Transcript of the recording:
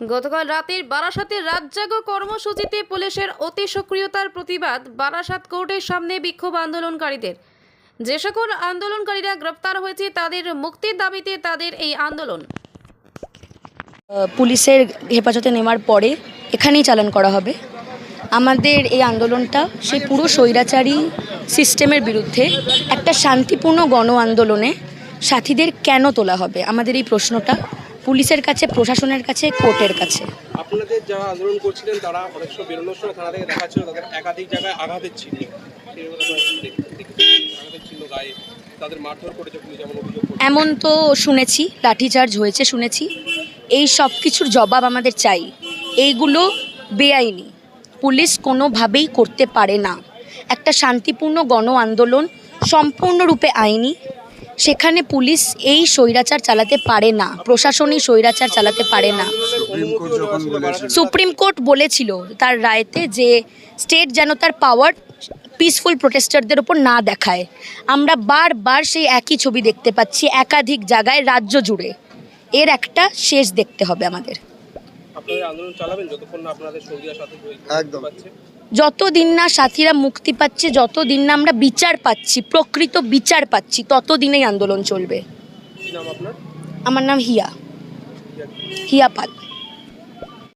গতকাল রাতের বারাসাতের রাতজাগো কর্মসূচিতে পুলিশের অতি সক্রিয়তার প্রতিবাদ বারাসাত কোর্টের সামনে বিক্ষোভ আন্দোলনকারীদের। যে সকল আন্দোলনকারীরা গ্রেপ্তার হয়েছে, তাদের মুক্তির দাবিতে তাদের এই আন্দোলন। পুলিশের হেফাজতে নেওয়ার পরে এখানেই চালান করা হবে। আমাদের এই আন্দোলনটা সেই পুরো স্বৈরাচারী সিস্টেমের বিরুদ্ধে একটা শান্তিপূর্ণ গণ আন্দোলনে সাথীদের কেন তোলা হবে? আমাদের এই প্রশ্নটা পুলিশের কাছে প্রশাসনের কাছে কোর্টের কাছে। আপনাদের যারা আন্দোলন করছিলেন তারা অনেক সময় বেরোনোর সময় থানা থেকে তাদের একাধিক জায়গায় আঘাতের। এমন তো শুনেছি লাঠিচার্জ হয়েছে শুনেছি। এই সব কিছুর জবাব আমাদের চাই। এইগুলো বেআইনি। পুলিশ কোনোভাবেই করতে পারে না। একটা শান্তিপূর্ণ গণ আন্দোলন সম্পূর্ণরূপে আইনি। সেখানে পুলিশ এই স্বৈরাচার চালাতে পারে না প্রশাসনই স্বৈরাচার চালাতে পারে না। সুপ্রিম কোর্ট বলেছিল তার রায়তে যে স্টেট যেন তার পাওয়ার পিসফুল প্রোটেস্টারদের ওপর না দেখায়। আমরা বারবার সেই একই ছবি দেখতে পাচ্ছি একাধিক জায়গায় রাজ্য জুড়ে। এর একটা শেষ দেখতে হবে আমাদের। একদম। যতদিন না সাথীরা মুক্তি পাচ্ছে যতদিন না আমরা বিচার পাচ্ছি প্রকৃত বিচার পাচ্ছি ততদিনেই আন্দোলন চলবে। কি নাম আপনার? আমার নাম হিয়া। হিয়া পাল।